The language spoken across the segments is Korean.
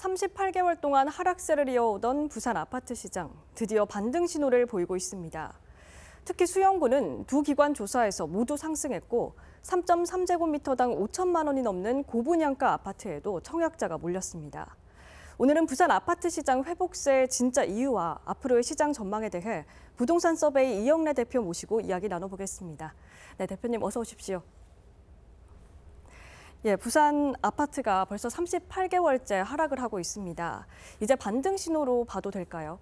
38개월 동안 하락세를 이어오던 부산 아파트 시장 드디어 반등 신호를 보이고 있습니다. 특히 수영구는 두 기관 조사에서 모두 상승했고 3.3제곱미터당 5천만 원이 넘는 고분양가 아파트에도 청약자가 몰렸습니다. 오늘은 부산 아파트 시장 회복세의 진짜 이유와 앞으로의 시장 전망에 대해 부동산 서베이 이영래 대표 모시고 이야기 나눠보겠습니다. 네, 대표님 어서 오십시오. 예, 부산 아파트가 벌써 38개월째 하락을 하고 있습니다. 이제 반등 신호로 봐도 될까요?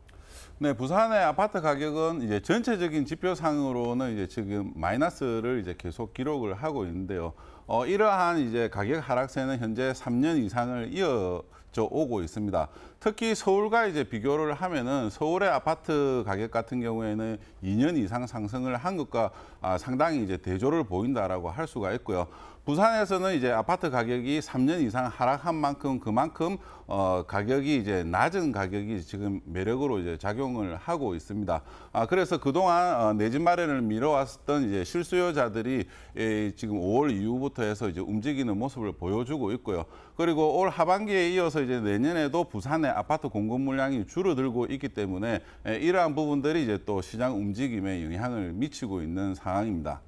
네, 부산의 아파트 가격은 이제 전체적인 지표상으로는 이제 지금 마이너스를 이제 계속 기록을 하고 있는데요. 어, 이러한 이제 가격 하락세는 현재 3년 이상을 이어져 오고 있습니다. 특히 서울과 이제 비교를 하면은 서울의 아파트 가격 같은 경우에는 2년 이상 상승을 한 것과 아, 상당히 이제 대조를 보인다라고 할 수가 있고요. 부산에서는 이제 아파트 가격이 3년 이상 하락한 만큼 그만큼 어, 가격이 이제 낮은 가격이 지금 매력으로 이제 작용을 하고 있습니다. 아, 그래서 그동안 어, 내 집 마련을 미뤄왔던 이제 실수요자들이 에, 지금 5월 이후부터 해서 이제 움직이는 모습을 보여주고 있고요. 그리고 올 하반기에 이어서 이제 내년에도 부산의 아파트 공급 물량이 줄어들고 있기 때문에 에, 이러한 부분들이 이제 또 시장 움직임에 영향을 미치고 있는 상황입니다.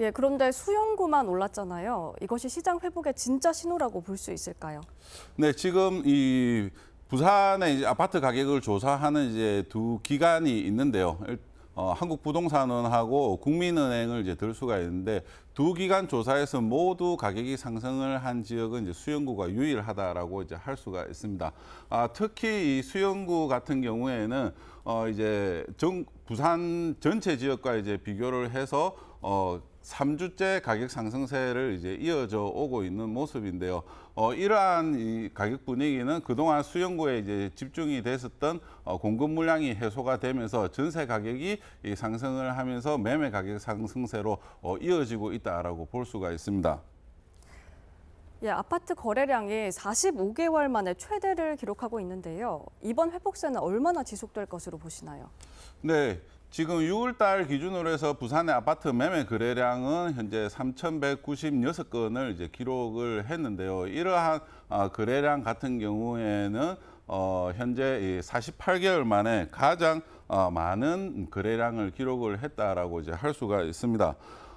예, 그런데 수용구만 올랐잖아요. 이것이 시장 회복의 진짜 신호라고 볼 수 있을까요? 네, 지금 이 부산의 이제 아파트 가격을 조사하는 이제 두 기관이 있는데요. 일- 어, 한국 부동산원하고 국민은행을 이제 들 수가 있는데 두 기관 조사에서 모두 가격이 상승을 한 지역은 이제 수영구가 유일하다라고 이제 할 수가 있습니다. 아, 특히 이 수영구 같은 경우에는 어, 이제 정, 부산 전체 지역과 이제 비교를 해서 어, 3주째 가격 상승세를 이제 이어져 오고 있는 모습인데요. 어, 이러한 이 가격 분위기는 그동안 수영구에 이제 집중이 됐었던 어, 공급 물량이 해소가 되면서 전세 가격이 이 상승을 하면서 매매 가격 상승세로 어, 이어지고 있다라고 볼 수가 있습니다. 예, 아파트 거래량이 45개월 만에 최대를 기록하고 있는데요. 이번 회복세는 얼마나 지속될 것으로 보시나요? 네. 지금 6월 달 기준으로 해서 부산의 아파트 매매 거래량은 현재 3,196건을 이제 기록을 했는데요. 이러한 어, 거래량 같은 경우에는 어, 현재 이 48개월 만에 가장 어, 많은 거래량을 기록을 했다라고 이제 할 수가 있습니다.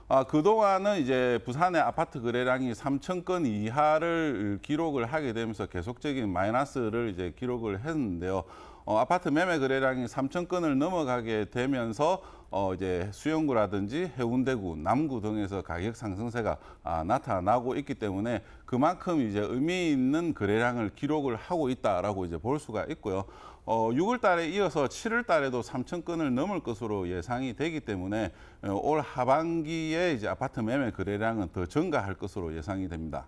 아, 그동안은 이제 부산의 아파트 거래량이 3천 건 이하를 기록을 하게 되면서 계속적인 마이너스를 이제 기록을 했는데요. 어, 아파트 매매 거래량이 3천 건을 넘어가게 되면서 어, 이제 수영구라든지 해운대구, 남구 등에서 가격 상승세가 아, 나타나고 있기 때문에 그만큼 이제 의미 있는 거래량을 기록을 하고 있다라고 이제 볼 수가 있고요. 어, 6월 달에 이어서 7월 달에도 3천 건을 넘을 것으로 예상이 되기 때문에 어, 올 하반기에 이제 아파트 매매 거래량은 더 증가할 것으로 예상이 됩니다.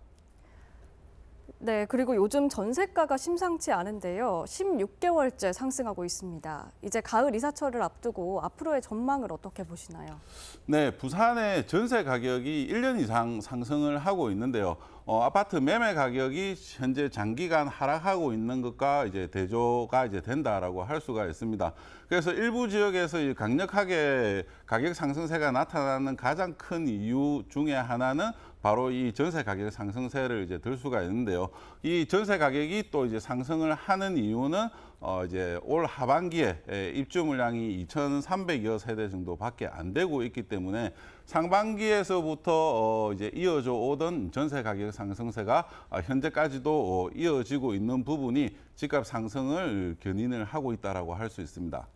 네, 그리고 요즘 전세가가 심상치 않은데요. 16개월째 상승하고 있습니다. 이제 가을 이사철을 앞두고 앞으로의 전망을 어떻게 보시나요? 네, 부산의 전세 가격이 1년 이상 상승을 하고 있는데요. 어, 아파트 매매 가격이 현재 장기간 하락하고 있는 것과 이제 대조가 이제 된다라고 할 수가 있습니다. 그래서 일부 지역에서 이 강력하게 가격 상승세가 나타나는 가장 큰 이유 중에 하나는 바로 이 전세 가격 상승세를 이제 들 수가 있는데요. 이 전세 가격이 또 이제 상승을 하는 이유는 어 이제 올 하반기에 에, 입주 물량이 2,300여 세대 정도밖에 안 되고 있기 때문에 상반기에서부터 어 이제 이어져 오던 전세 가격 상승세가 아, 현재까지도 어, 이어지고 있는 부분이 집값 상승을 견인을 하고 있다라고 할 수 있습니다.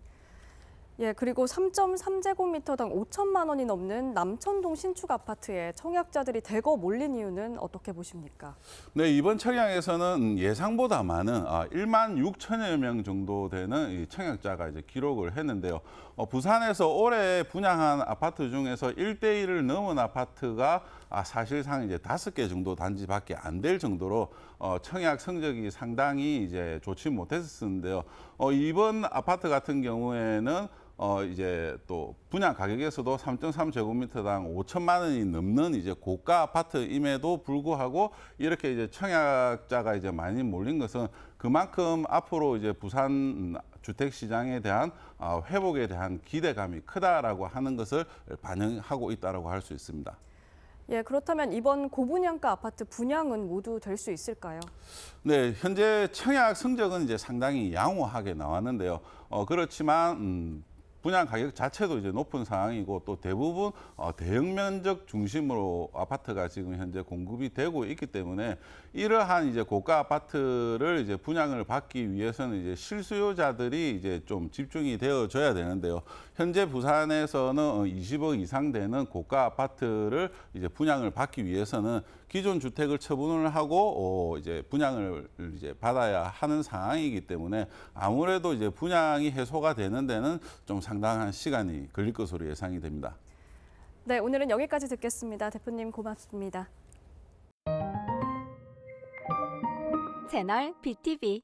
예, 그리고 3.3제곱미터당 5천만 원이 넘는 남천동 신축 아파트에 청약자들이 대거 몰린 이유는 어떻게 보십니까? 네, 이번 청약에서는 예상보다 많은 아, 1만 6천여 명 정도 되는 이 청약자가 이제 기록을 했는데요. 어, 부산에서 올해 분양한 아파트 중에서 1대1을 넘은 아파트가 아, 사실상 이제 다섯 개 정도 단지밖에 안 될 정도로 어, 청약 성적이 상당히 이제 좋지 못했었는데요. 어, 이번 아파트 같은 경우에는 어 이제 또 분양 가격에서도 3.3제곱미터당 5천만 원이 넘는 이제 고가 아파트임에도 불구하고 이렇게 이제 청약자가 이제 많이 몰린 것은 그만큼 앞으로 이제 부산 주택 시장에 대한 아, 회복에 대한 기대감이 크다라고 하는 것을 반영하고 있다라고 할 수 있습니다. 예, 그렇다면 이번 고분양가 아파트 분양은 모두 될 수 있을까요? 네, 현재 청약 성적은 이제 상당히 양호하게 나왔는데요. 어, 그렇지만 음, 분양 가격 자체도 이제 높은 상황이고 또 대부분 어, 대형 면적 중심으로 아파트가 지금 현재 공급이 되고 있기 때문에 이러한 이제 고가 아파트를 이제 분양을 받기 위해서는 이제 실수요자들이 이제 좀 집중이 되어져야 되는데요. 현재 부산에서는 어, 20억 이상 되는 고가 아파트를 이제 분양을 받기 위해서는 기존 주택을 처분을 하고 어, 이제 분양을 이제 받아야 하는 상황이기 때문에 아무래도 이제 분양이 해소가 되는 데는 좀 상당한 시간이 걸릴 것으로 예상이 됩니다. 네, 오늘은 여기까지 듣겠습니다. 대표님 고맙습니다. 채널 BTV